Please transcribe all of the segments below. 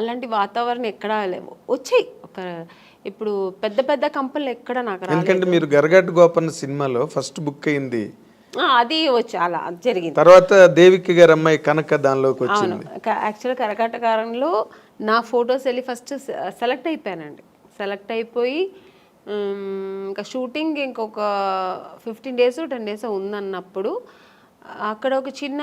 అలాంటి వాతావరణం ఎక్కడా లేవు. వచ్చాయి. ఒక ఇప్పుడు పెద్ద పెద్ద కంపెనీలు ఎక్కడ నాకు ఎందుకంటే మీరు గరగట్ గోపన్న సినిమాలో ఫస్ట్ బుక్ అయింది. అది వచ్చి అలా జరిగింది. తర్వాత దేవికి గారి అమ్మాయి కనక దానిలోకి వచ్చింది. యాక్చువల్ కరకట్టకారంలో నా ఫొటోస్ వెళ్ళి ఫస్ట్ సెలెక్ట్ అయిపోయానండి. సెలెక్ట్ అయిపోయి ఇంకా షూటింగ్ ఇంకొక ఫిఫ్టీన్ డేస్ టెన్ డేస్ ఉందన్నప్పుడు అక్కడ ఒక చిన్న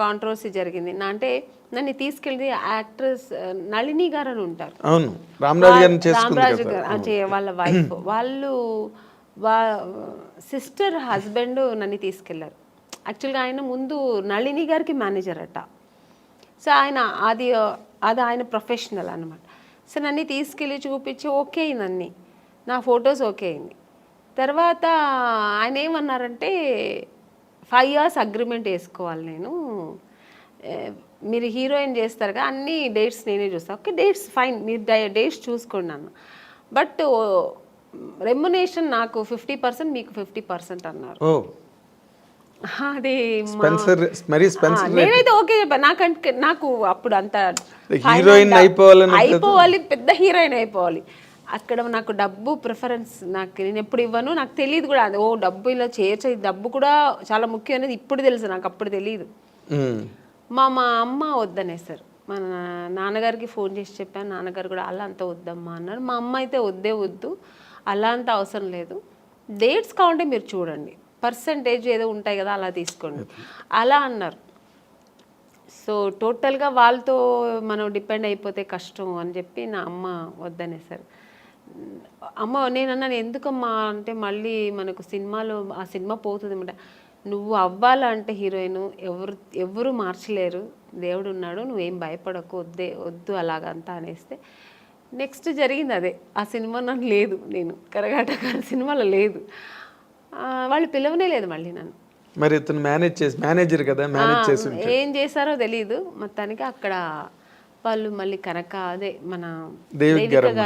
కాంట్రవర్సీ జరిగింది. నా అంటే నన్ను తీసుకెళ్ళి యాక్ట్రెస్ నళిని గారు అని ఉంటారు. అవును. రామరాజు గారు అంటే వాళ్ళ వైఫ్ వాళ్ళు వా సిస్టర్ హస్బెండ్ నన్ను తీసుకెళ్ళారు. యాక్చువల్గా ఆయన ముందు నళిని గారికి మేనేజర్ అట. సో ఆయన అది అది ఆయన ప్రొఫెషనల్ అనమాట సో నన్ను తీసుకెళ్ళి చూపించి ఓకే అయింది నా ఫొటోస్ ఓకే అయింది. తర్వాత ఆయన ఏమన్నారంటే ఫైవ్ ఇయర్స్ అగ్రిమెంట్ వేసుకోవాలి నేను. మీరు హీరోయిన్ చేస్తారుగా అన్ని డేట్స్ నేనే చూస్తాను ఓకే డేట్స్ ఫైన్ మీరు డేట్స్ చూసుకోండి అన్న బట్ రెమ్యునేషన్ నాకు ఫిఫ్టీ పర్సెంట్ మీకు ఫిఫ్టీ పర్సెంట్ అన్నారు. అది నేనైతే ఓకే చెప్పాను నాకంటే నాకు అప్పుడు అంత హీరోయిన్ అయిపోవాలని అయిపోవాలి పెద్ద హీరోయిన్ అయిపోవాలి. అక్కడ నాకు డబ్బు ప్రిఫరెన్స్ నాకు నేను ఎప్పుడు ఇవ్వను నాకు తెలియదు కూడా. అది ఓ డబ్బు ఇలా ఈ డబ్బు కూడా చాలా ముఖ్యం అనేది ఇప్పుడు తెలుసు నాకు అప్పుడు తెలియదు. మా మా అమ్మ వద్దనేసారు. మా నాన్నగారికి ఫోన్ చేసి చెప్పాను నాన్నగారు కూడా అలా అంత వద్దమ్మా అన్నారు. మా అమ్మ అయితే వద్దే వద్దు అలా అంత అవసరం లేదు. డేట్స్ కావాలంటే మీరు చూడండి. పర్సంటేజ్ ఏదో ఉంటాయి కదా అలా తీసుకోండి. అలా అన్నారు. సో టోటల్గా వాళ్ళతో మనం డిపెండ్ అయిపోతే కష్టం అని చెప్పి నా అమ్మ వద్దనేసారు. అమ్మ నేను అన్నాను ఎందుకమ్మా అంటే మళ్ళీ మనకు సినిమాలో ఆ సినిమా పోతుంది అనమాట నువ్వు అవ్వాలంటే హీరోయిన్ ఎవరు ఎవరు మార్చలేరు. దేవుడు ఉన్నాడు నువ్వేం భయపడకు వద్దే వద్దు అలాగంతా అనేస్తే. నెక్స్ట్ జరిగింది అదే. ఆ సినిమా నాకు లేదు నేను కరగాట గారి సినిమాలో లేదు. వాళ్ళు పిలవనే లేదు మళ్ళీ నన్ను. మరి ఇతను మేనేజ్ చేసి మేనేజర్ కదా మేనేజ్ చేసి ఏం చేశారో తెలియదు మొత్తానికి అక్కడ వాళ్ళు మళ్ళీ కనక అదే మన దేవిక దేవిక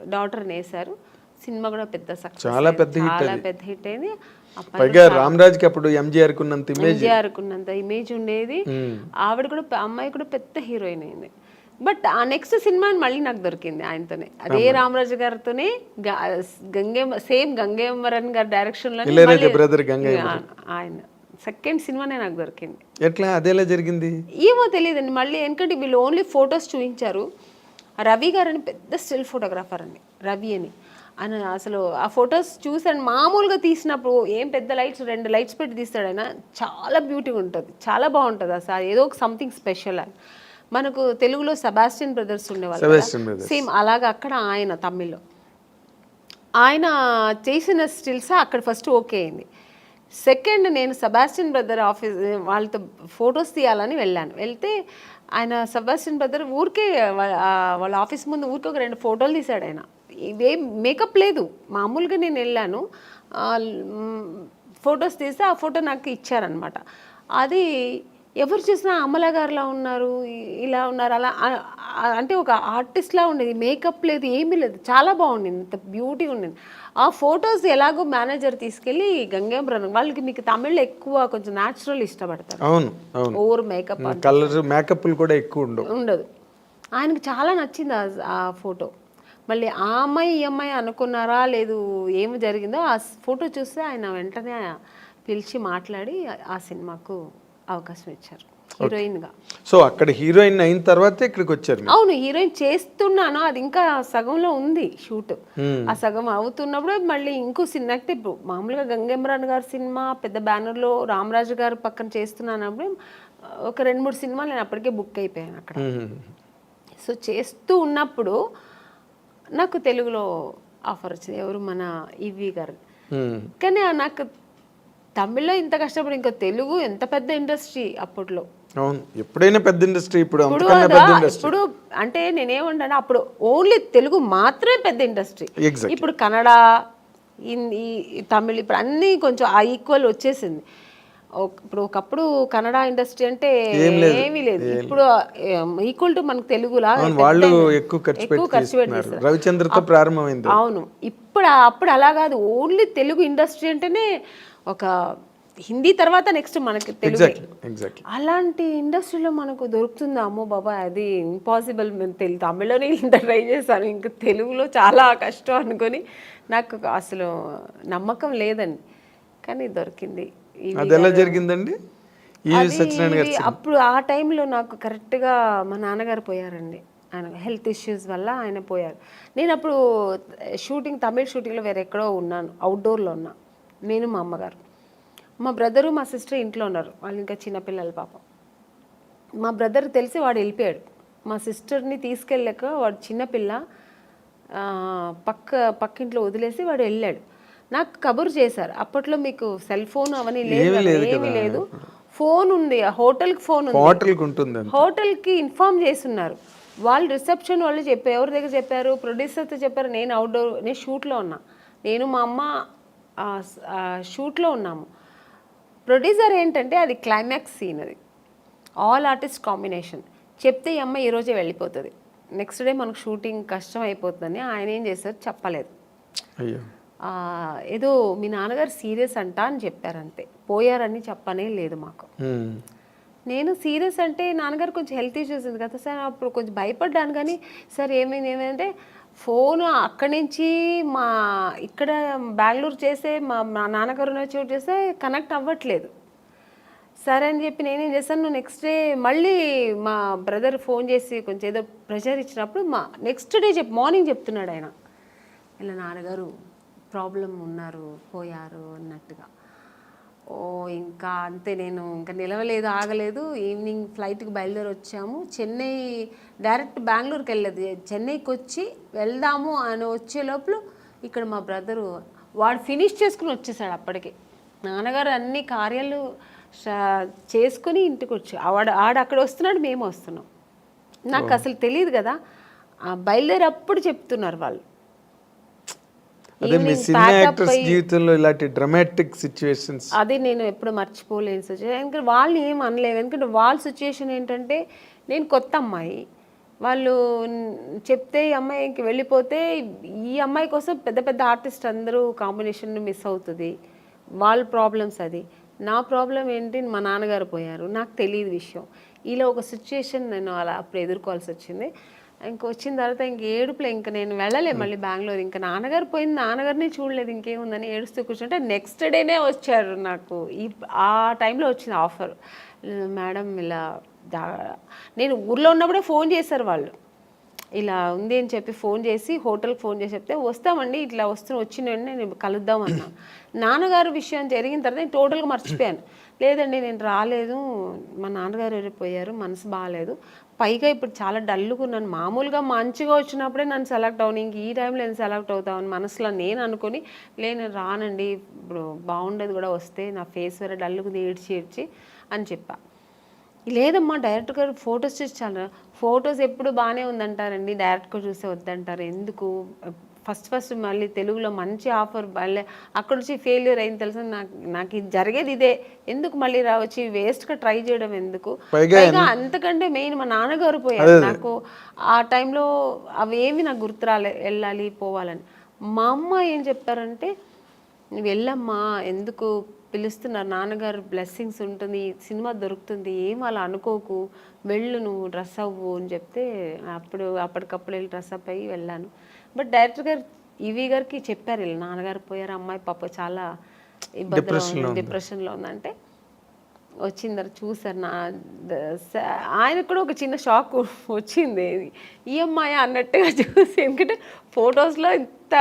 గారికి డాటర్ వేశారు. సినిమా కూడా పెద్ద సక్సెస్ చాలా పెద్ద hit చాలా పెద్ద హిట్ అయింది. పైగా రామరాజ్కి అప్పుడు ఎంజీఆర్ కున్నంత ఇమేజ్ ఎంజీఆర్ కున్నంత ఇమేజ్ ఉండేది. ఆవిడ కూడా అమ్మాయి కూడా పెద్ద హీరోయిన్ అయింది. బట్ ఆ నెక్స్ట్ సినిమా మళ్ళీ నాకు దొరికింది ఆయనతోనే. అదే రామరాజు గారితోనే గంగే సేమ్ గంగేమరన్ గారి డైరెక్షన్లో ఆయన. సెకండ్ సినిమానే నాకు దొరికింది. ఎట్లా? అదేలా జరిగింది? ఏమో తెలియదండి. మళ్ళీ ఎందుకంటే వీళ్ళు ఓన్లీ ఫొటోస్ చూపించారు రవి గారు అని పెద్ద స్టిల్ ఫోటోగ్రాఫర్ అండి రవి అని. ఆయన అసలు ఆ ఫొటోస్ చూసాను మామూలుగా తీసినప్పుడు ఏం పెద్ద లైట్స్ రెండు లైట్స్ పెట్టి తీస్తాడు ఆయన చాలా బ్యూటీగా ఉంటుంది. చాలా బాగుంటుంది అసలు ఏదో ఒక సంథింగ్ స్పెషల్ అని. మనకు తెలుగులో సెబాస్టియన్ బ్రదర్స్ ఉండేవాళ్ళు. సేమ్ అలాగా అక్కడ ఆయన తమిళ్ళో. ఆయన చేసిన స్టిల్స్ అక్కడ ఫస్ట్ ఓకే అయింది. సెకండ్ నేను సెబాస్టియన్ బ్రదర్ ఆఫీస్ వాళ్ళతో ఫొటోస్ తీయాలని వెళ్ళాను. వెళ్తే ఆయన సెబాస్టియన్ బ్రదర్ ఊరికే వాళ్ళ ఆఫీస్ ముందు ఊరికే ఒక రెండు ఫోటోలు తీశాడు ఆయన. ఇవేం మేకప్ లేదు. మామూలుగా నేను వెళ్ళాను. ఫొటోస్ తీస్తే ఆ ఫోటో నాకు ఇచ్చారనమాట అది ఎవరు చూసినా అమల గారిలా ఉన్నారు ఇలా ఉన్నారు అలా అంటే ఒక ఆర్టిస్ట్లా ఉండేది. మేకప్ లేదు ఏమీ లేదు. చాలా బాగుండింది. ఇంత బ్యూటీ ఉండింది. ఆ ఫొటోస్ ఎలాగో మేనేజర్ తీసుకెళ్ళి గంగేంబ్రన్ వాళ్ళకి మీకు తమిళ్ళో ఎక్కువ కొంచెం న్యాచురల్ ఇష్టపడతారు. అవును అవును. ఓవర్ మేకప్ కలర్ మేకప్లు కూడా ఎక్కువ ఉండవు. ఉండదు. ఆయనకు చాలా నచ్చింది ఆ- ఫోటో. మళ్ళీ ఆ అమ్మాయి ఈ అమ్మాయి అనుకున్నారా లేదు ఏమి జరిగిందో ఆ ఫోటో చూస్తే ఆయన వెంటనే పిలిచి మాట్లాడి ఆ సినిమాకు అవకాశం ఇచ్చారు హీరోయిన్గా సో అక్కడ హీరోయిన్ అయిన తర్వాతే ఇక్కడికి వచ్చారు. అవును హీరోయిన్ చేస్తున్నాను అది ఇంకా సగంలో ఉంది షూట్. ఆ సగం అవుతున్నప్పుడు మళ్ళీ ఇంకో సినిమా అంటే మామూలుగా గంగేమ్రాన్ గారి సినిమా పెద్ద బ్యానర్లో రామరాజు గారు పక్కన చేస్తున్నానప్పుడు ఒక రెండు మూడు సినిమాలు నేను అప్పటికే బుక్ అయిపోయాను అక్కడ. సో చేస్తూ ఉన్నప్పుడు నాకు తెలుగులో ఆఫర్ వచ్చింది ఎవరు మన ఈవి గారు. కానీ నాకు తమిళ్ళో ఇంత కష్టపడి ఇంకా తెలుగు ఎంత పెద్ద ఇండస్ట్రీ అప్పట్లో? అవును. ఎప్పుడైనా పెద్ద ఇండస్ట్రీ ఇప్పుడు ఇప్పుడు అంటే నేనేమంటాను అప్పుడు ఓన్లీ తెలుగు మాత్రమే పెద్ద ఇండస్ట్రీ. ఇప్పుడు కన్నడ హిందీ తమిళ్ ఇప్పుడు అన్నీ కొంచెం ఆ ఈక్వల్ వచ్చేసింది. ఇప్పుడు ఒకప్పుడు కన్నడ ఇండస్ట్రీ అంటే ఏమీ లేదు. ఇప్పుడు ఈక్వల్ టు మనకు తెలుగులా? వాళ్ళు ఎక్కువ ఖర్చు రవిచంద్రతో ప్రారంభమైంది. అవును. ఇప్పుడు అప్పుడు అలా కాదు. ఓన్లీ తెలుగు ఇండస్ట్రీ అంటేనే ఒక హిందీ తర్వాత నెక్స్ట్ మనకి తెలుగు. అలాంటి ఇండస్ట్రీలో మనకు దొరుకుతుందా? అమ్మో బాబా అది ఇంపాసిబుల్ మేము తెలు తమిళలోనే ఇంత ట్రై చేశాను. ఇంకా తెలుగులో చాలా కష్టం అనుకొని నాకు అసలు నమ్మకం లేదండి. కానీ దొరికింది. అది ఎలా జరిగిందండి? అప్పుడు ఆ టైంలో నాకు కరెక్ట్గా మా నాన్నగారు పోయారండి. ఆయన హెల్త్ ఇష్యూస్ వల్ల ఆయన పోయారు. నేను అప్పుడు షూటింగ్ తమిళ షూటింగ్లో వేరే ఎక్కడో ఉన్నాను. అవుట్డోర్లో ఉన్నా. నేను మా అమ్మగారు. మా బ్రదరు మా సిస్టర్ ఇంట్లో ఉన్నారు. వాళ్ళు ఇంకా చిన్నపిల్లలు పాపం. మా బ్రదర్ తెలిసి వాడు వెళ్ళిపోయాడు. మా సిస్టర్ని తీసుకెళ్ళాక వాడు చిన్నపిల్ల పక్క పక్కింట్లో వదిలేసి వాడు వెళ్ళాడు. నాకు కబురు చేశారు. అప్పట్లో మీకు సెల్ ఫోన్ అవన్నీ లేదు ఏమీ లేదు ఫోన్ ఉంది ఆ హోటల్కి ఫోన్ ఉంది. హోటల్కి ఉంటుందండి హోటల్కి ఇన్ఫామ్ చేస్తున్నారు. వాళ్ళు రిసెప్షన్ వాళ్ళు చెప్పారు ఎవరి దగ్గర చెప్పారు? ప్రొడ్యూసర్తో చెప్పారు నేను అవుట్డోర్ నేను షూట్లో ఉన్నా. నేను మా అమ్మ షూట్లో ఉన్నాము. ప్రొడ్యూసర్ ఏంటంటే అది క్లైమాక్స్ సీన్ అది. ఆల్ ఆర్టిస్ట్ కాంబినేషన్ చెప్తే ఈ అమ్మ ఈరోజే వెళ్ళిపోతుంది. నెక్స్ట్ డే మనకు షూటింగ్ కష్టం అయిపోతుందని ఆయన ఏం చేశారు? చెప్పలేదు. ఏదో మీ నాన్నగారు సీరియస్ అంట అని చెప్పారంతే. పోయారని చెప్పనే లేదు మాకు. నేను సీరియస్ అంటే నాన్నగారు కొంచెం హెల్త్ ఇష్యూస్ ఉంది కదా సార్ అప్పుడు కొంచెం భయపడ్డాను కానీ సార్ ఏమైంది ఏమైందంటే ఫోన్ అక్కడి నుంచి మా ఇక్కడ బెంగళూరు చేసే మా మా నాన్నగారు ఉన్న చోటు చేస్తే కనెక్ట్ అవ్వట్లేదు. సరే అని చెప్పి నేనేం చేశాను నెక్స్ట్ డే మళ్ళీ మా బ్రదర్ ఫోన్ చేసి కొంచెం ఏదో ప్రెషర్ ఇచ్చినప్పుడు మా నెక్స్ట్ డే చెప్పి మార్నింగ్ చెప్తున్నాడు ఆయన. ఇలా నాన్నగారు ప్రాబ్లం ఉన్నారు పోయారు అన్నట్టుగా. ఓ ఇంకా అంతే నేను ఇంకా నిలవలేదు ఆగలేదు. ఈవినింగ్ ఫ్లైట్కి బయలుదేరి వచ్చాము చెన్నై డైరెక్ట్ బెంగళూరుకి వెళ్ళలేదు చెన్నైకి వచ్చి వెళ్దాము అని వచ్చే లోపల ఇక్కడ మా బ్రదరు వాడు ఫినిష్ చేసుకుని వచ్చేసాడు అప్పటికి. నాన్నగారు అన్ని కార్యాలు చేసుకుని ఇంటికి వచ్చి ఆడ ఆడ అక్కడ వస్తున్నాడు మేము వస్తున్నాం. నాకు అసలు తెలియదు కదా. ఆ బయలుదేరప్పుడు చెప్తున్నారు వాళ్ళు. అదే మీ సినిమా యాక్టర్స్ జీవితంలో ఇలాంటి డ్రమాటిక్ సిచ్యువేషన్స్ అది నేను ఎప్పుడు మర్చిపోలేని సిచ్యువేషన్ ఎందుకంటే వాళ్ళు ఏం అనలేవు ఎందుకంటే వాళ్ళ సిచ్యువేషన్ ఏంటంటే నేను కొత్త అమ్మాయి. వాళ్ళు చెప్తే ఈ అమ్మాయికి వెళ్ళిపోతే ఈ అమ్మాయి కోసం పెద్ద పెద్ద ఆర్టిస్ట్ అందరూ కాంబినేషన్ మిస్ అవుతుంది. వాళ్ళ ప్రాబ్లమ్స్ అది. నా ప్రాబ్లం ఏంటి? మా నాన్నగారు పోయారు. నాకు తెలియదు విషయం. ఇలా ఒక సిచ్యుయేషన్ నేను అలా అప్పుడు ఎదుర్కోవాల్సి వచ్చింది. ఇంక వచ్చిన తర్వాత ఇంక ఏడుపులో. ఇంక నేను వెళ్ళలే మళ్ళీ బెంగళూరు. ఇంకా నాన్నగారు పోయింది. నాన్నగారిని చూడలేదు. ఇంకేముందని ఏడుస్తూ కూర్చుంటే నెక్స్ట్ డేనే వచ్చారు నాకు. ఈ ఆ టైంలో వచ్చింది ఆఫర్ మేడం ఇలా నేను ఊర్లో ఉన్నప్పుడే ఫోన్ చేశారు వాళ్ళు. ఇలా ఉంది అని చెప్పి ఫోన్ చేసి హోటల్కి ఫోన్ చేసి చెప్తే వస్తామండి ఇట్లా వస్తున్న వచ్చిన నేను కలుద్దాం అన్నా. నాన్నగారు విషయం జరిగిన తర్వాత నేను టోటల్గా మర్చిపోయాను. లేదండి నేను రాలేదు. మా నాన్నగారు వెళ్ళిపోయారు మనసు బాగాలేదు పైగా ఇప్పుడు చాలా డల్లుగా ఉన్నాను. మామూలుగా మంచిగా వచ్చినప్పుడే నన్ను సెలెక్ట్ అవును ఇంక ఈ టైంలో నేను సెలెక్ట్ అవుతామని మనసులో నేను అనుకొని లేని నేను రానండి. ఇప్పుడు బాగుండేది కూడా వస్తే నా ఫేస్ వేరే డల్లుగా ఏడ్చి ఏడ్చి అని చెప్పా. లేదమ్మా డైరెక్ట్ గారు ఫొటోస్ చూసి చాలా ఫొటోస్ ఎప్పుడు బాగానే ఉందంటారండి. డైరెక్ట్గా చూస్తే వద్దంటారు. ఎందుకు? ఫస్ట్ ఫస్ట్ మళ్ళీ తెలుగులో మంచి ఆఫర్ మళ్ళీ అక్కడ నుంచి ఫెయిల్యూర్ అయింది తెలుసా? నాకు నాకు ఇది జరిగేది ఇదే. ఎందుకు మళ్ళీ రావచ్చి వేస్ట్గా ట్రై చేయడం ఎందుకు? పైగా అంతకంటే మెయిన్ మా నాన్నగారు పోయారు నాకు. ఆ టైంలో అవేమి నాకు గుర్తు రాలే వెళ్ళాలి పోవాలని. మా అమ్మ ఏం చెప్పారంటే నువ్వు వెళ్ళమ్మా ఎందుకు పిలుస్తున్నారు? నాన్నగారు బ్లెస్సింగ్స్ ఉంటుంది సినిమా దొరుకుతుంది ఏం అలా అనుకోకు. వెళ్ళు నువ్వు డ్రెస్ అవ్వు అని చెప్తే అప్పుడు అప్పటికప్పుడు వెళ్ళి డ్రెస్ అప్ అయ్యి వెళ్ళాను. బట్ డైరెక్టర్ గారు ఈవీ గారికి చెప్పారు వీళ్ళు నాన్నగారు పోయారు అమ్మాయి పాప చాలా ఇబ్బందిలో ఉంది డిప్రెషన్లో ఉందంటే వచ్చిన తర్వాత చూసారు నా ఆయనకు కూడా ఒక చిన్న షాక్ వచ్చింది. ఈ అమ్మాయి? అన్నట్టుగా చూసి ఎందుకంటే ఫొటోస్లో ఇంత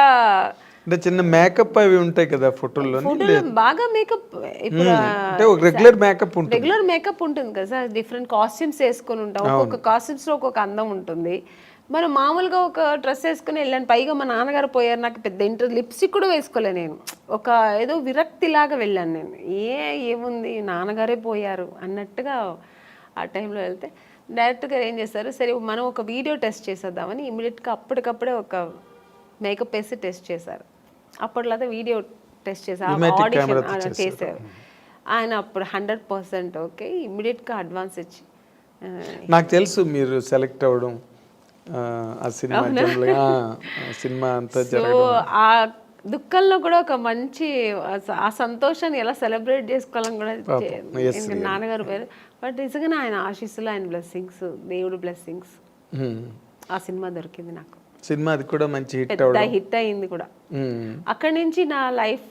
అంటే చిన్న మేకప్ అవి ఉంటాయి కదా ఫోటోల్లో ఫోటోలో బాగా మేకప్ ఇప్పుడు అంటే రెగ్యులర్ మేకప్ ఉంటుంది. రెగ్యులర్ మేకప్ ఉంటుంది కదా సార్ డిఫరెంట్ కాస్ట్యూమ్స్ వేసుకొని ఉంటాం. ఒక్కొక్క costumes లో ఒక్కొక్క అందం ఉంటుంది. మనం మామూలుగా ఒక డ్రెస్ వేసుకుని వెళ్ళాను. పైగా మా నాన్నగారు పోయారు. నాకు పెద్ద ఇంట్రెస్ట్. లిప్స్టిక్ కూడా వేసుకోలే నేను. ఒక ఏదో విరక్తిలాగా వెళ్ళాను నేను. ఏ ఏముంది? నాన్నగారే పోయారు అన్నట్టుగా ఆ టైంలో వెళ్తే డైరెక్ట్గా ఏం చేస్తారు? సరే మనం ఒక వీడియో టెస్ట్ చేసేద్దామని ఇమీడియట్గా అప్పటికప్పుడే ఒక మేకప్ వేసి టెస్ట్ చేశారు. అప్పట్లో వీడియో టెస్ట్ చేశారు ఆడిషన్ చేశారు. ఆయన అప్పుడు హండ్రెడ్ పర్సెంట్ ఓకే. ఇమ్మీడియట్గా అడ్వాన్స్ ఇచ్చి నాకు తెలుసు మీరు సెలెక్ట్ అవ్వడం. ఆ, సినిమా సినిమా అంతా ఆ దుఃఖంలో కూడా ఒక మంచి ఆ- సంతోషాన్ని ఎలా సెలబ్రేట్ చేసుకోవాలని కూడా నాన్నగారు పేరు. బట్ నిజంగానే ఆయన ఆశీస్సులు ఆయన బ్లెస్సింగ్స్ దేవుడు బ్లెస్సింగ్స్. ఆ సినిమా దొరికింది నాకు. సినిమా అది కూడా మంచి హిట్ హిట్ అయింది కూడా. అక్కడి నుంచి నా లైఫ్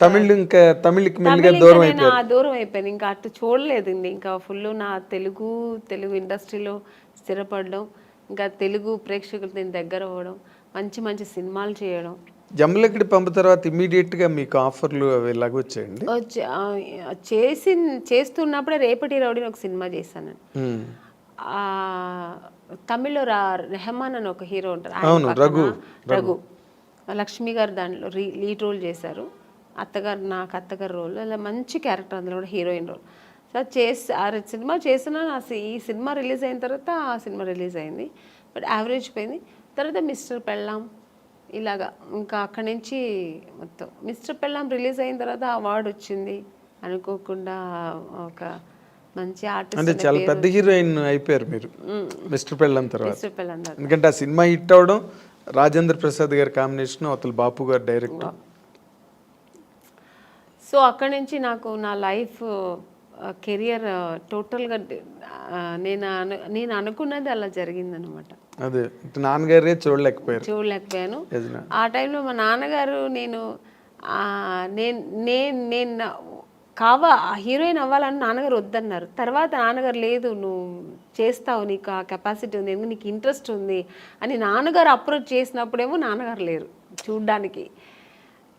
తమిళ్ ఇంకా తమిళ్కి మెల్లిగా దూరం ఆ దూరం అయిపోయాను. ఇంకా అటు చూడలేదు ఇంకా ఫుల్ నా తెలుగు తెలుగు ఇండస్ట్రీలో స్థిరపడడం. ఇంకా తెలుగు ప్రేక్షకులతో నేను దగ్గర అవ్వడం మంచి మంచి సినిమాలు చేయడం. జమ్మలక్కడి పంపు తర్వాత ఇమీడియట్గా మీకు ఆఫర్లు అవి ఇలాగ వచ్చాయండి? చేసి చేస్తున్నప్పుడే రేపటి రౌడీని ఒక సినిమా చేశాను తమిళ్ళో రా రెహమాన్ అని ఒక హీరో ఉంటారు రఘు, రఘు. లక్ష్మి గారు దాంట్లో రీ లీడ్ రోల్ చేశారు. అత్తగారు నాకు అత్తగారు రోల్ అలా మంచి క్యారెక్టర్ అందులో కూడా హీరోయిన్ రోల్. సో చేసి ఆ సినిమా చేసిన సి- ఈ సినిమా రిలీజ్ అయిన తర్వాత ఆ సినిమా రిలీజ్ అయింది. బట్ యావరేజ్ పోయింది. తర్వాత మిస్టర్ పెళ్ళాం ఇలాగా ఇంకా అక్కడి నుంచి మొత్తం. మిస్టర్ పెళ్ళాం రిలీజ్ అయిన తర్వాత అవార్డు వచ్చింది అనుకోకుండా ఒక మంచి అంటే ఆర్టిస్ట్ చాలా పెద్ద హీరోయిన్ అయిపోయారు మీరు. మిస్టర్ పెళ్ళం తర్వాత. మిస్టర్ పెళ్ళాం తర్వాత. ఎందుకంటే ఆ సినిమా హిట్ అవడం రాజేంద్ర ప్రసాద్ గారి కాంబినేషన్ అవతల బాపు గారు డైరెక్ట్ సో అక్కడి నుంచి నాకు నా లైఫ్ కెరియర్ టోటల్గా నేను అను నేను అనుకున్నది అలా జరిగిందనమాట. అదే నాన్నగారే చూడలేకపోయారు. చూడలేకపోయాను. ఆ టైంలో మా నాన్నగారు నేను నేను నేను నేను కావా హీరోయిన్ అవ్వాలని నాన్నగారు వద్దన్నారు. తర్వాత నాన్నగారు లేదు నువ్వు చేస్తావు నీకు ఆ కెపాసిటీ ఉంది ఎందుకు నీకు ఇంట్రెస్ట్ ఉంది అని నాన్నగారు అప్రోచ్ చేసినప్పుడేమో నాన్నగారు లేరు చూడ్డానికి.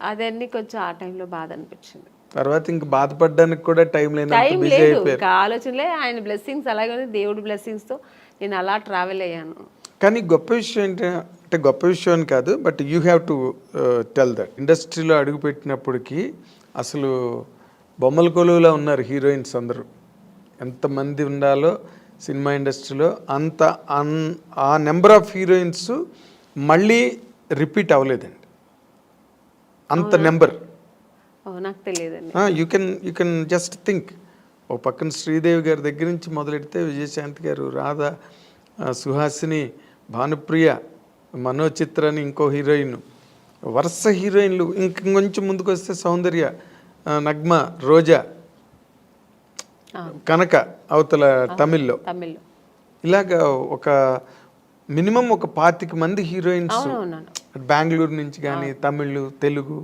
అదన్నీ కొంచెం ఆ టైంలో బాధ అనిపించింది. తర్వాత ఇంక బాధపడడానికి కూడా టైం టైం లేదు. ఆలోచనలే ఆయన బ్లెస్సింగ్స్ అలాగే దేవుడి బ్లెస్సింగ్స్తో నేను అలా ట్రావెల్ అయ్యాను. కానీ గొప్ప విషయం ఏంటి అంటే గొప్ప విషయం అని కాదు but you have to tell that ఇండస్ట్రీలో అడుగుపెట్టినప్పటికీ అసలు బొమ్మల కొలువులో ఉన్నారు హీరోయిన్స్ అందరూ. ఎంతమంది ఉండాలో సినిమా ఇండస్ట్రీలో అంత అన్ ఆ నెంబర్ ఆఫ్ హీరోయిన్స్ మళ్ళీ రిపీట్ అవ్వలేదండి. అంత నెంబర్ నాకు తెలియదండి. You can you can just think ఓ పక్కన శ్రీదేవి గారి దగ్గర నుంచి మొదలెడితే విజయశాంతి గారు రాధ సుహాసిని భానుప్రియ మనోచిత్ర అని ఇంకో హీరోయిన్ వరుస హీరోయిన్లు ఇంక ఇంకొంచెం ముందుకు వస్తే సౌందర్య నగ్మ రోజా కనక అవతల తమిళ్ళో. తమిళ్ ఇలాగ ఒక మినిమం ఒక పాతిక మంది హీరోయిన్స్ బెంగళూరు నుంచి కానీ తమిళ్ తెలుగు.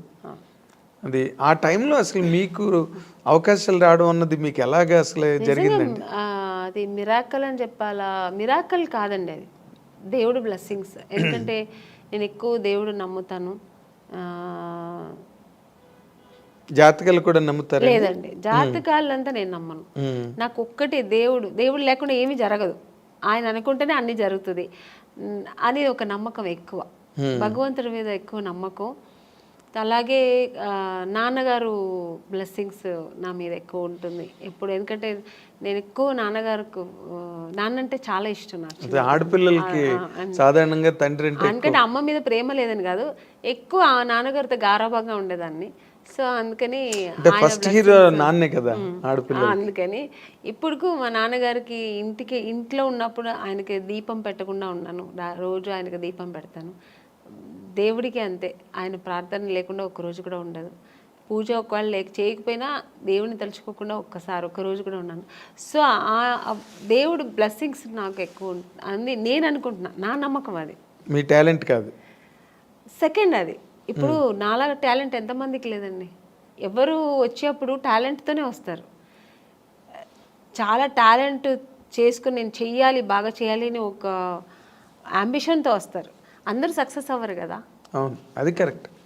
అది ఆ టైంలో అసలు మీకు అవకాశాలు రావడం అన్నది మీకు ఎలాగ అసలు జరిగిందండి? అది మిరాకల్ అని చెప్పాలా? మిరాకల్ కాదండి అది. దేవుడు బ్లెస్సింగ్స్. ఎందుకంటే నేను ఎక్కువ దేవుడు నమ్ముతాను. ఆ, జాతకాలు కూడా నమ్ముతారు లేదండి. జాతకాలంతా నేను నమ్మను. నాకు ఒక్కటే దేవుడు దేవుడు లేకుండా ఏమీ జరగదు. ఆయన అనుకుంటేనే అన్ని జరుగుతుంది. అని ఒక నమ్మకం ఎక్కువ. భగవంతుడి మీద ఎక్కువ నమ్మకం. అలాగే నాన్నగారు బ్లెస్సింగ్స్ నా మీద ఎక్కువ ఉంటుంది. ఎప్పుడు ఎందుకంటే నేను ఎక్కువ నాన్నగారికి ఆ, నాన్న అంటే చాలా ఇష్టం నాకు ఆడపిల్లలకి సాధారణంగా తండ్రి ఎందుకంటే అమ్మ మీద ప్రేమ లేదని కాదు ఎక్కువ ఆ నాన్నగారితో గారాభంగా ఉండేదాన్ని. సో అందుకని ఫస్ట్ హీరో నాన్నే కదా ఆడపిల్ల అందుకని ఇప్పుడు మా నాన్నగారికి ఇంటికి ఇంట్లో ఉన్నప్పుడు ఆయనకి దీపం పెట్టకుండా ఉన్నాను. రోజు ఆయనకి దీపం పెడతాను. దేవుడికి అంతే. ఆయన ప్రార్థన లేకుండా ఒక్క రోజు కూడా ఉండదు. పూజ ఒకవేళ లేక చేయకపోయినా దేవుని తలుచుకోకుండా ఒక్కసారి ఒక్క రోజు కూడా ఉన్నాను సో ఆ దేవుడు బ్లెస్సింగ్స్ నాకు ఎక్కువ అని నేను అనుకుంటున్నా. నా నమ్మకం అది. మీ టాలెంట్ కాదు. సెకండ్ అది. ఇప్పుడు నాలాగా టాలెంట్ ఎంతమందికి లేదండి? ఎవరు వచ్చేప్పుడు టాలెంట్తోనే వస్తారు. చాలా టాలెంట్ చేసుకుని నేను చెయ్యాలి బాగా చేయాలి అని ఒక అంబిషన్తో వస్తారు. అందరూ సక్సెస్ అవ్వరు కదా? అవును అది కరెక్ట్.